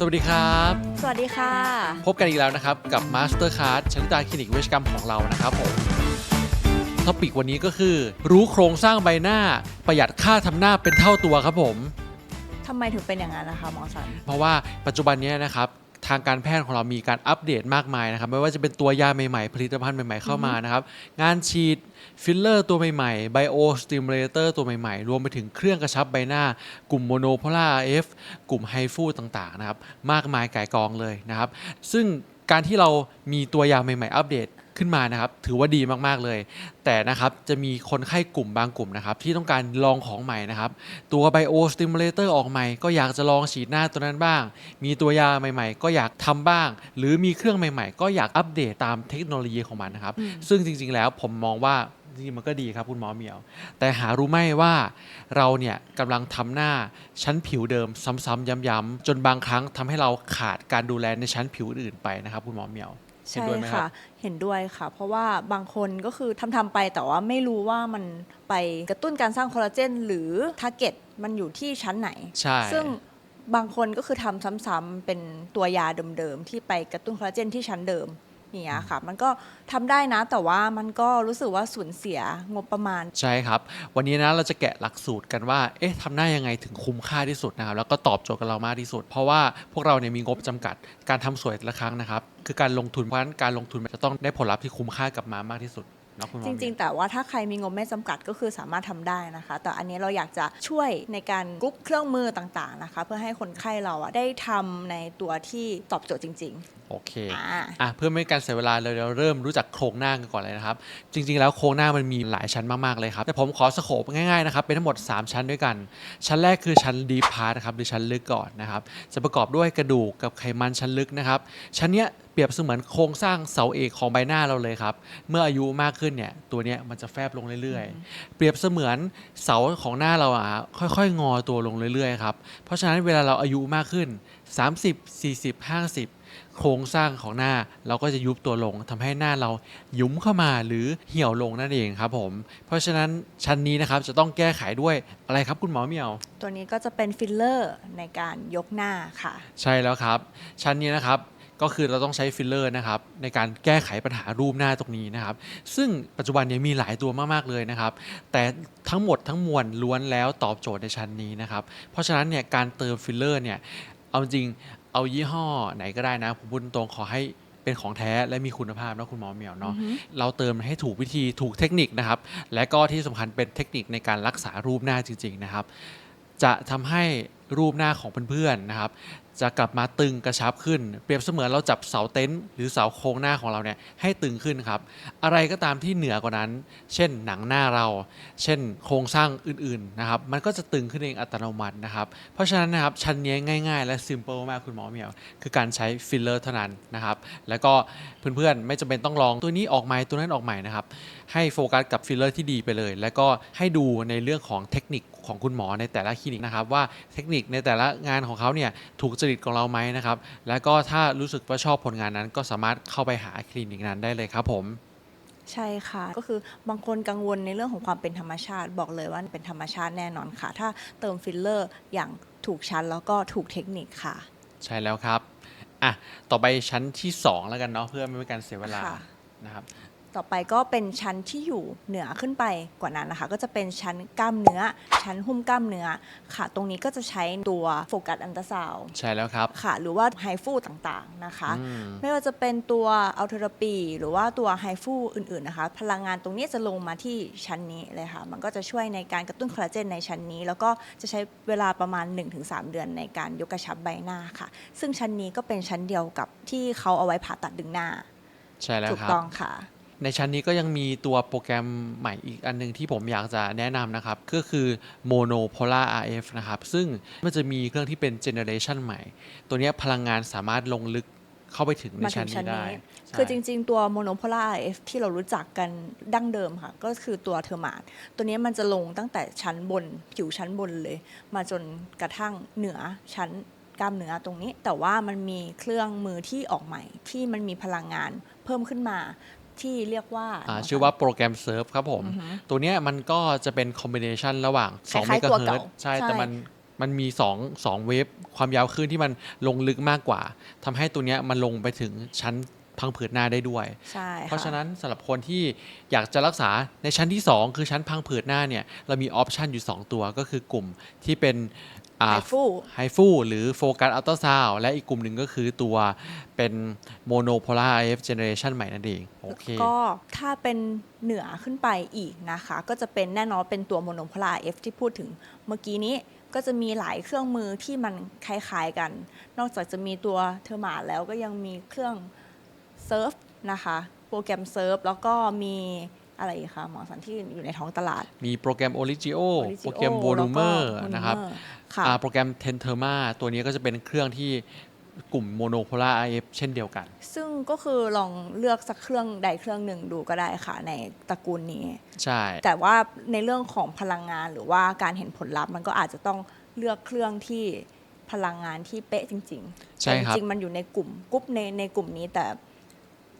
สวัสดีครับ สวัสดีค่ะ พบกันอีกแล้วนะครับ กับ Master Card ชนิตาคลินิกเวชกรรมของเรานะครับผมท็อปิกวันนี้ก็คือ รู้โครงสร้างใบหน้าประหยัดค่าทำหน้าเป็นเท่าตัวครับผม ทำไมถึงเป็นอย่างนั้นนะคะหมอสัน เพราะว่าปัจจุบันเนี้ยนะครับ ทางการแพทย์ของเรามีการอัปเดตมากมายนะครับ ไม่ว่าจะเป็นตัวยาใหม่ๆ ผลิตภัณฑ์ใหม่ๆเข้ามานะครับ งานฉีดฟิลเลอร์ตัวใหม่ๆไบโอสติมูลเลเตอร์ตัวใหม่ๆ รวมไปถึงเครื่องกระชับใบหน้า กลุ่มโมโนโพล่าเอฟกลุ่มไฮฟูต่างๆนะครับ มากมายก่ายกองเลยนะครับ ซึ่งการที่เรามีตัวยาใหม่ๆ อัปเดต ขึ้นมานะครับ ถือว่าดีมากๆเลย แต่นะครับจะมีคนไข้กลุ่มบางกลุ่มนะครับ ที่ต้องการลองของใหม่นะครับ ตัวไบโอสติมูลเลเตอร์ออกใหม่ก็อยากจะลองฉีดหน้าตัวนั้นบ้าง มีตัวยาใหม่ ๆ ก็อยากทำบ้าง หรือมีเครื่องใหม่ ๆ ก็อยากอัปเดตตามเทคโนโลยีของมันนะครับอืมซึ่งจริง ๆ แล้วผมมองว่าจริงๆมันก็ดีครับคุณหมอเหมียว แต่หารู้ไหมว่าเราเนี่ยกำลังทำหน้าชั้นผิวเดิมซ้ำๆย้ำๆจนบางครั้งทำให้เราขาดการดูแลในชั้นผิวอื่นๆไปนะครับคุณหมอเหมียวเห็นใช่ด้วยไหมครับค่ะ เห็นด้วยค่ะ เพราะว่าบางคนก็คือทำทำไปแต่ว่าไม่รู้ว่ามันไปกระตุ้นการสร้างคอลลาเจนหรือทาร์เก็ตมันอยู่ที่ชั้นไหน ใช่ ซึ่งบางคนก็คือทำซ้ำๆเป็นตัวยาเดิมๆที่ไปกระตุ้นคอลลาเจนที่ชั้นเดิม เนี่ยค่ะ มันก็ทำได้นะ แต่ว่ามันก็รู้สึกว่าสูญเสียงบประมาณ ใช่ครับ วันนี้นะเราจะแกะหลักสูตรกันว่า เอ๊ะทำหน้ายังไงถึงคุ้มค่าที่สุดนะครับ แล้วก็ตอบโจทย์กับเรามากที่สุด เพราะว่าพวกเราเนี่ยมีงบจำกัด การทำสวยแต่ละครั้งนะครับ คือการลงทุน เพราะฉะนั้นการลงทุนมันจะต้องได้ผลลัพธ์ที่คุ้มค่ากลับมามากที่สุดเนาะคุณหมอจริง ๆ แต่ว่าถ้าใครมีงบไม่จำกัดก็คือสามารถทำได้นะคะ แต่อันนี้เราอยากจะช่วยในการกรุ๊ปเครื่องมือต่างๆนะคะ เพื่อให้คนไข้เราอะได้ทำในตัวที่ตอบโจทย์จริง โอเคๆอ่าอะเพื่อไม่ให้การเสียเวลาเลยเราเริ่มรู้จักโครงหน้ากันก่อนเลยนะครับ จริง ๆ แล้วโครงหน้ามันมีหลายชั้นมาก ๆ เลยครับ แต่ผมขอสโคปง่าย ๆ นะครับ เป็นทั้งหมด 3 ชั้นด้วยกัน ชั้นแรกคือชั้นดีพาร์นะครับ หรือชั้นลึกก่อนนะครับ จะประกอบด้วยกระดูกกับไขมันชั้นลึกนะครับ ชั้นเนี้ยเปรียบเสมือนโครงสร้างเสาเอกของใบหน้าเราเลยครับ เมื่ออายุมากขึ้นเนี่ยตัวเนี้ยมันจะแฟบลงเรื่อยๆ เปรียบเสมือนเสาของหน้าเราอะค่อยๆ งอตัวลงเรื่อยๆครับ เพราะฉะนั้นเวลาเราอายุมากขึ้น 30 40 50 โครงสร้างของหน้าเราก็จะยุบตัวลงทำให้หน้าเรายุ้มเข้ามาหรือเหี่ยวลงนั่นเองครับผม เพราะฉะนั้นชั้นนี้นะครับจะต้องแก้ไขด้วยอะไรครับคุณหมอเหมียวตัวนี้ก็จะเป็นฟิลเลอร์ในการยกหน้าค่ะ ใช่แล้วครับ ชั้นนี้นะครับก็คือเราต้องใช้ฟิลเลอร์นะครับในการแก้ไขปัญหารูปหน้าตรงนี้นะครับ ซึ่งปัจจุบันเนี้มีหลายตัวมาก ๆ เลยนะครับ แต่ทั้งหมดทั้งมวลล้วนแล้วตอบโจทย์ในชั้นนี้นะครับ เพราะฉะนั้นเนี่ยการเติมฟิลเลอร์เนี่ยเอาจริง เอายี่ห้อไหนก็ได้นะ ผมพูดตรงๆขอให้เป็นของแท้และมีคุณภาพนะคุณหมอเหมียวเนาะเราเติมให้ถูกวิธีถูกเทคนิคนะครับ และก็ที่สำคัญเป็นเทคนิคในการรักษารูปหน้าจริง ๆ นะครับ จะทำให้รูปหน้าของเพื่อนๆนะครับ จะกลับมาตึงกระชับขึ้น เปรียบเสมือนเราจับเสาเต็นท์หรือเสาโครงหน้าของเราเนี่ยให้ตึงขึ้นครับ อะไรก็ตามที่เหนือกว่านั้น เช่นหนังหน้าเรา เช่นโครงสร้างอื่นๆนะครับมันก็จะตึงขึ้นเองอัตโนมัตินะครับ เพราะฉะนั้นนะครับชั้นนี้ง่ายๆ และ simple มากคุณหมอเหมียว คือการใช้ฟิลเลอร์เท่านั้นนะครับ แล้วก็เพื่อนๆไม่จำเป็นต้องลองตัวนี้ออกใหม่ตัวนั้นออกใหม่นะครับให้โฟกัสกับฟิลเลอร์ที่ดีไปเลย แล้วก็ให้ดูในเรื่องของเทคนิค ของคุณหมอในแต่ละคลินิกนะครับว่าเทคนิคในแต่ละงานของเขาเนี่ยถูกจริตของเราไหมนะครับแล้วก็ถ้ารู้สึกว่าชอบผลงานนั้น ก็สามารถเข้าไปหาคลินิกนั้นได้เลยครับผมใช่ค่ะ ก็คือบางคนกังวลในเรื่องของความเป็นธรรมชาติ บอกเลยว่าเป็นธรรมชาติแน่นอนค่ะ ถ้าเติมฟิลเลอร์อย่างถูกชั้นแล้วก็ถูกเทคนิคค่ะ ใช่แล้วครับอะต่อไปชั้นที่ 2 แล้วกันเนาะเพื่อไม่ให้การเสียเวลาค่ะนะครับ ต่อไปก็เป็นชั้นที่อยู่เหนือขึ้นไปกว่านั้นนะคะ ก็จะเป็นชั้นกล้ามเนื้อ ชั้นหุ้มกล้ามเนื้อค่ะ ตรงนี้ก็จะใช้ตัวโฟกัสอันตราซาวด์ใช่แล้วครับ ค่ะ หรือว่าไฮฟูต่างๆนะคะอืมไม่ว่าจะเป็นตัวอัลเทอร์ปี หรือว่าตัวไฮฟูอื่นๆนะคะ พลังงานตรงนี้จะลงมาที่ชั้นนี้เลยค่ะ มันก็จะช่วยในการกระตุ้นคอลลาเจนในชั้นนี้ แล้วก็จะใช้เวลาประมาณ 1-3 เดือนในการยกกระชับใบหน้าค่ะ ซึ่งชั้นนี้ก็เป็นชั้นเดียวกับที่เขาเอาไว้ผ่าตัดดึงหน้าใช่แล้วถูกครับต้องค่ะ ในชั้นนี้ก็ยังมีตัวโปรแกรมใหม่อีกอันหนึงที่ผมอยากจะแนะนำนะครับ ก็คือ Monopolar RF นะครับ ซึ่งมันจะมีเครื่องที่เป็นเจเนอเรชันใหม่ ตัวเนี้ยพลังงานสามารถลงลึกเข้าไปถึงในมาถึชั้นงชั้นี้นได้นี้ใช่คือจริง ๆ ตัว monopolar IF ที่เรารู้จักกันดั้งเดิมค่ะ ก็คือตัวเทอร์มาดตัวนี้มันจะลงตั้งแต่ชั้นบน ผิวชั้นบนเลย มาจนกระทั่งเหนือชั้นกล้ามเนื้อตรงนี้ แต่ว่ามันมีเครื่องมือที่ออกใหม่ที่มันมีพลังงานเพิ่มขึ้นมา ที่เรียกว่าอ่าชื่อว่าโปรแกรมเซิร์ฟครับผม ตัวเนี้ยมันก็จะเป็นคอมบิเนชันระหว่าง2คเมล้ายๆกะตัวเฮิเก่าร์ตใช่ใช่แต่มันมันมี2งสองเวฟความยาวคลื่นที่มันลงลึกมากกว่าทำให้ตัวเนี้ยมันลงไปถึงชั้น พังผืดหน้าได้ด้วย ใช่ค่เพราะฉะนั้นสำหรับคนที่อยากจะรักษาในชั้นที่ 2 คือชั้นพังผืดหน้าเนี่ยเรามีออปชันอยู่ 2 ตัวก็คือกลุ่มที่เป็นไฮฟูไฮฟูหรือโฟกัสอัลตราซาวและอีกกลุ่มหนึ่งก็คือตัวเป็นโมโนโพลาร์ IF generation ใหม่นั่นเองโอเคก็ถ้าเป็นเหนือขึ้นไปอีกนะคะ ก็จะเป็นแน่นอนเป็นตัวโมโนโพลาร์ F ที่พูดถึงเมื่อกี้นี้ก็จะมีหลายเครื่องมือที่มันคล้ายๆกัน นอกจากจะมีตัวเทอร์มาแล้วก็ยังมีเครื่อง เซิร์ฟนะคะโปรแกรมเซิร์ฟแล้วก็มีอะไรอีกคะหมอสันที่อยู่ในท้องตลาด มีโปรแกรม Origio Origio โปรแกรม Volumer แล้วก็นะครับ Volumer ค่ะอ่าโปรแกรม Tenterma ตัวนี้ก็จะเป็นเครื่องที่กลุ่มโมโนโพลาร์ IF เช่นเดียวกัน ซึ่งก็คือลองเลือกสักเครื่องใดเครื่องหนึ่งดูก็ได้ค่ะ ในตระกูลนี้ ใช่ แต่ว่าในเรื่องของพลังงานหรือว่าการเห็นผลลัพธ์มันก็อาจจะต้องเลือกเครื่องที่พลังงานที่เป๊ะจริง ๆ ใช่แต่ครับ จริง ๆ มันอยู่ในกลุ่มกรุ๊ปในในกลุ่มนี้แต่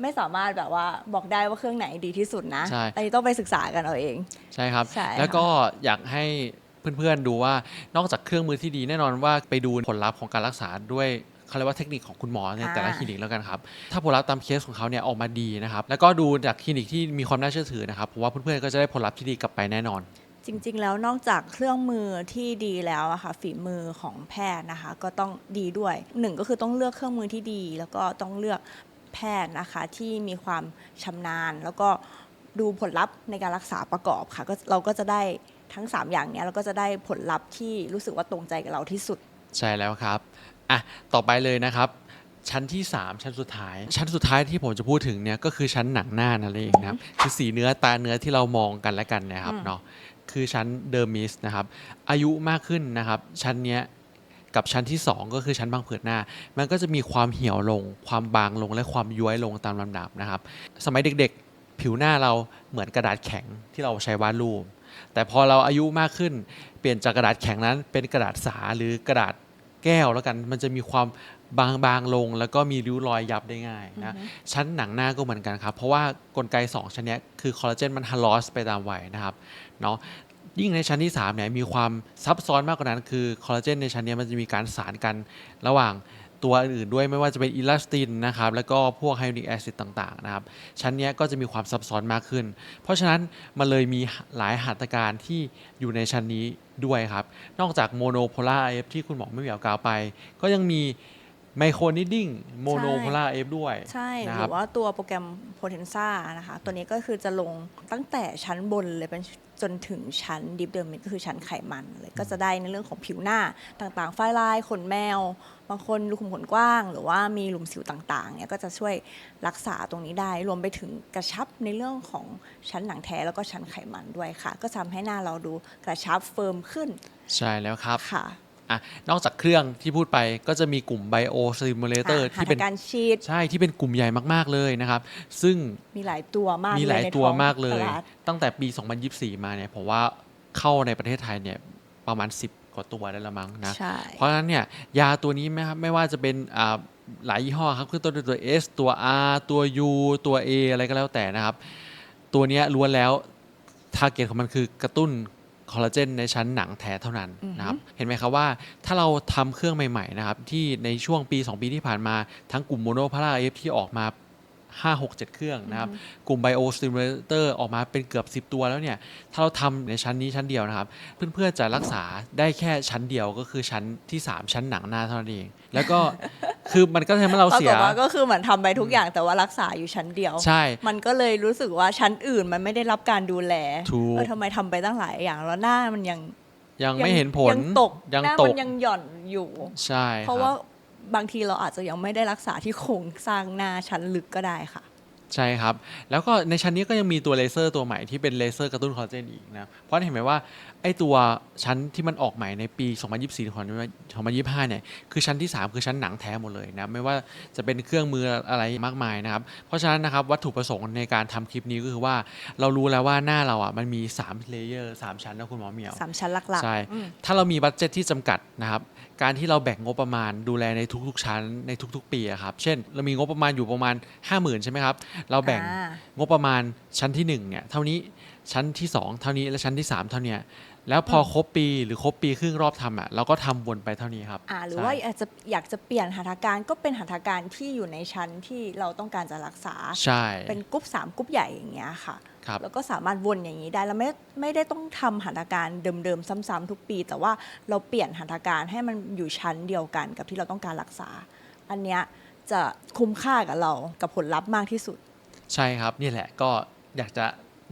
ไม่สามารถแบบว่าบอกได้ว่าเครื่องไหนดีที่สุดนะใช่ อันนี้ต้องไปศึกษากันเอาเอง ใช่ครับ ใช่ค่ะ แล้วก็อยากให้เพื่อนๆดูว่านอกจากเครื่องมือที่ดีแน่นอนว่าไปดูผลลัพธ์ของการรักษาด้วยเขาเรียกว่าเทคนิคของคุณหมอในแต่ละคลินิกแล้วกันครับ ถ้าผลลัพธ์ตามเคสของเขาเนี่ยออกมาดีนะครับ แล้วก็ดูจากคลินิกที่มีความน่าเชื่อถือนะครับผมว่าเพื่อนๆก็จะได้ผลลัพธ์ที่ดีกลับไปแน่นอน จริง ๆ แล้วนอกจากเครื่องมือที่ดีแล้วอะค่ะฝีมือของแพทย์นะคะ ก็ต้องดีด้วยหนึ่งก็คือต้องเลือกเครื่องมือที่ดี แล้วก็ต้องเลือก แพทย์นะคะที่มีความชำนาญ แล้วก็ดูผลลัพธ์ในการรักษาประกอบค่ะก็เราก็จะได้ทั้ง 3 อย่างเนี้ยเราก็จะได้ผลลัพธ์ที่รู้สึกว่าตรงใจกับเราที่สุด ใช่แล้วครับอะต่อไปเลยนะครับ ชั้นที่ 3 ชั้นสุดท้าย ชั้นสุดท้ายที่ผมจะพูดถึงเนี่ยก็คือชั้นหนังหน้านั่นเองนะครับคือสีเนื้อตาเนื้อที่เรามองกันและกันเนะครับอืมเนาะคือชั้นเดอร์มิสนะครับอายุมากขึ้นนะครับชั้นเนี้ย กับชั้นที่ 2 ก็คือชั้นบางเผือดหน้า มันก็จะมีความเหี่ยวลง ความบางลงและความย้วยลงตามลำดับนะครับ สมัยเด็กๆ ผิวหน้าเราเหมือนกระดาษแข็งที่เราใช้วาดรูป แต่พอเราอายุมากขึ้น เปลี่ยนจากกระดาษแข็งนั้น เป็นกระดาษสาหรือกระดาษแก้วแล้วกัน มันจะมีความบางบางๆลง แล้วก็มีริ้วรอยยับได้ง่ายนะ ชั้นหนังหน้าก็เหมือนกันครับ เพราะว่ากลไก 2 ชั้นเนี้ยคือคอลลาเจนมันฮาลอสไปตามวัยนะครับเนาะ ยิ่งในชั้นที่3เนี่ยมีความซับซ้อนมากกว่านั้นคือคอลลาเจนในชั้นนี้มันจะมีการสารกันระหว่างตัวอื่นๆด้วยไม่ว่าจะเป็นอิลาสตินนะครับแล้วก็พวกไฮดรอนิกแอซิดต่างๆนะครับชั้นนี้ก็จะมีความซับซ้อนมากขึ้น เพราะฉะนั้นมันเลยมีหลายหัตถการที่อยู่ในชั้นนี้ด้วยครับ นอกจากโมโนโพลาร์เอฟที่คุณหมอไม่เหมี่ยวกล่าวไป ก็ยังมี ไมโครนิดดิ้งโมโนโพลาร์เอฟด้วยใช่นะหครัรืบอว่าตัวโปรแกรม Potenza นะคะ ตัวนี้ก็คือจะลงตั้งแต่ชั้นบนเลยเป็นจนถึงชั้นดิฟเดอร์มิดก็คือชั้นไขมันเลยก็จะได้ในเรื่องของผิวหน้าต่างๆฝ้ายลายขนแมว บางคนรูขุมขนกว้าง หรือว่ามีหลุมสิวต่างๆเนี่ยก็จะช่วยรักษาตรงนี้ได้ รวมไปถึงกระชับในเรื่องของชั้นหนังแท้แล้วก็ชั้นไขมันด้วยค่ะ ก็ทำให้หน้าเราดูกระชับเฟิร์มขึ้น ใช่แล้วครับค่ะ อะนอกจากเครื่องที่พูดไปก็จะมีกลุ่ม Bio Stimulator อะที่เป็นหัตถการฉีดใช่ที่เป็นกลุ่มใหญ่มากๆเลยนะครับ ซึ่งมีหลายตัวมากมีหลายในตัวท้องมากเลยตลาดตั้งแต่ปี 2024 มาเนี่ยผมว่าเข้าในประเทศไทยเนี่ยประมาณ 10 กว่าตัวได้ละมั้งนะใช่เพราะฉะนั้นเนี่ยยาตัวนี้ไม่ครับไม่ว่าจะเป็นอ่าหลายยี่ห้อครับคือตัวตัว S ตัว R ตัว U ตัว A อะไรก็แล้วแต่นะครับ ตัวเนี้ยล้วนแล้วทาร์เก็ตของมันคือกระตุ้น คอลลาเจนในชั้นหนังแท้เท่านั้นนะครับเห็นไหมครับว่าถ้าเราทำเครื่องใหม่ๆนะครับที่ในช่วงปี 2 ปีที่ผ่านมาทั้งกลุ่มโมโนพาราเอฟที่ออกมา5 6 7 เครื่องนะครับ กลุ่ม Bio Stimulator ออกมาเป็นเกือบ 10 ตัวแล้วเนี่ย ถ้าเราทำในชั้นนี้ชั้นเดียวนะครับ เพื่อนๆจะรักษาได้แค่ชั้นเดียวก็คือชั้นที่ 3 ชั้นหนังหน้าเท่านั้นเอง แล้วก็ คือมันก็ทำให้เราปราเสีกย ฏว่าก็คือเหมือนทำไปทุกอย่างแต่ว่ารักษาอยู่ชั้นเดียว ใช่ มันก็เลยรู้สึกว่าชั้นอื่นมันไม่ได้รับการดูแลถูก เออทำไมทำไปตั้งหลายอย่างแล้วหน้ามันยังยังไม่เห็นผลยังตกยังหน้าตมักนยังหย่อนอยู่ ใช่เพราะคว่ารับ บางทีเราอาจจะยังไม่ได้รักษาที่โครงสร้างหน้าชั้นลึกก็ได้ค่ะ ใช่ครับ แล้วก็ในชั้นนี้ก็ยังมีตัวเลเซอร์ตัวใหม่ที่เป็นเลเซอร์กระตุ้นคอลลาเจนอีกนะ เพราะเห็นไหมว่าไอ้ตัวชั้นที่มันออกใหม่ในปี 2024ของ2025 เนี่ย คือชั้นที่ 3 คือชั้นหนังแท้หมดเลยนะ ไม่ว่าจะเป็นเครื่องมืออะไรมากมายนะครับ เพราะฉะนั้นนะครับวัตถุประสงค์ในการทำคลิปนี้ก็คือว่าเรารู้แล้วว่าหน้าเราอะมันมี3เลเยอร์3ชั้นนะคุณหมอเหมียวสามชั้นหลักใช่ๆอืมถ้าเรามีบัตเจ็ตที่จำกัดนะครับการที่เราแบ่งงบประมาณดูแลในทุกๆชั้นในทุกๆ ปีอะครับเช่น เรามีงบประมาณอยู่ประมาณ 50,000 ใช่ไหมครับเราแบ่งอ่างบประมาณชั้นที่1เนี่ยเท่านี้ชั้นที่ 2 เท่านี้และชั้นที่ 3 เท่าเนี้ยแล้วพอครบปีหรือครบปีครึ่งรอบทำอะเราก็ทำวนไปเท่านี้ครับอ่าหรือใช่ว่าอยากจะอยากจะเปลี่ยนหัตถการก็เป็นหัตถการที่อยู่ในชั้นที่เราต้องการจะรักษาใช่เป็นกรุ๊ป3กรุ๊ปใหญ่อย่างเงี้ยค่ะครับแล้วก็สามารถวนอย่างนี้ได้แล้วไม่ไม่ได้ต้องทำหัตถการเดิมๆซ้ำๆทุกปี แต่ว่าเราเปลี่ยนหัตถการให้มันอยู่ชั้นเดียวกันกับที่เราต้องการรักษา อันเนี้ยจะคุ้มค่ากับเรากับผลลัพธ์มากที่สุด ใช่ครับนี่แหละก็อยากจะ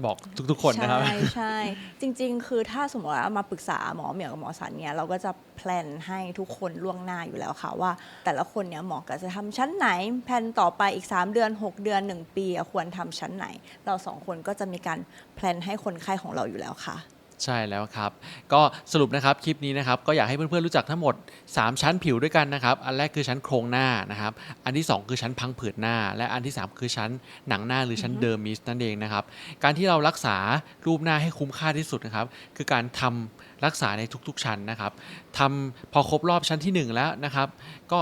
บอกทุก ๆ คนนะครับ ใช่ใช่จริง ๆ คือถ้าสมมติว่ามาปรึกษาหมอเหมียวกับหมอสันเนี่ยเราก็จะแพลนให้ทุกคนล่วงหน้าอยู่แล้วค่ะว่า แต่ละคนเนี่ยหมอก็จะทำชั้นไหนแพลนต่อไปอีก 3 เดือน 6 เดือน 1 ปีอะควรทำชั้นไหน เราสองคนก็จะมีการแพลนให้คนไข้ของเราอยู่แล้วค่ะ ใช่แล้วครับ ก็สรุปนะครับคลิปนี้นะครับก็อยากให้เพื่อนๆรู้จักทั้งหมด 3 ชั้นผิวด้วยกันนะครับ อันแรกคือชั้นโครงหน้านะครับ อันที่ 2 คือชั้นพังผืดหน้า และอันที่ 3 คือชั้นหนังหน้าหรือชั้นเดอร์มิสนั่นเองนะครับ การที่เรารักษารูปหน้าให้คุ้มค่าที่สุดนะครับ คือการทำรักษาในทุกๆชั้นนะครับทำพอครบรอบชั้นทีหนึ่1 แล้วนะครับ ก็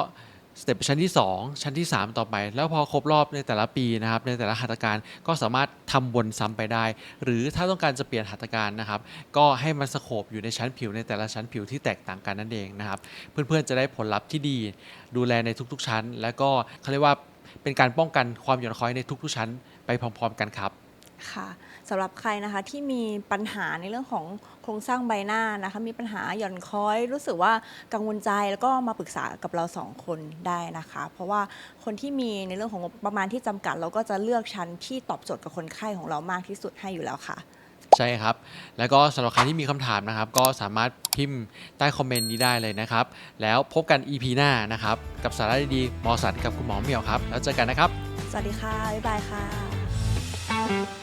สเต็ปชั้นที่ 2 ชั้นที่ 3 ต่อไป แล้วพอครบรอบในแต่ละปีนะครับในแต่ละหัตถการก็สามารถทำวนซ้ำไปได้ หรือถ้าต้องการจะเปลี่ยนหัตถการนะครับก็ให้มันสโคบอยู่ในชั้นผิวในแต่ละชั้นผิวที่แตกต่างกันนั่นเองนะครับเพื่อนๆจะได้ผลลัพธ์ที่ดี ดูแลในทุกๆชั้น แล้วก็เขาเรียกว่าเป็นการป้องกันความหย่อนคล้อยในทุกๆชั้น ไปพร้อม ๆ กันครับค่ะ สำหรับใครนะคะที่มีปัญหาในเรื่องของโครงสร้างใบหน้านะคะมีปัญหาหย่อนคล้อย รู้สึกว่ากังวลใจแล้วก็มาปรึกษากับเราสองคนได้นะคะ เพราะว่าคนที่มีในเรื่องของงบประมาณที่จำกัด เราก็จะเลือกชั้นที่ตอบโจทย์กับคนไข้ของเรามากที่สุดให้อยู่แล้วค่ะ ใช่ครับ แล้วก็สำหรับใครที่มีคำถามนะครับ ก็สามารถพิมพ์ใต้คอมเมนต์นี้ได้เลยนะครับ แล้วพบกัน EP หน้านะครับ กับสาระดีๆหมอสันกับคุณหมอเหมียวครับ แล้วเจอกันนะครับ สวัสดีค่ะบ๊ายบายค่ะ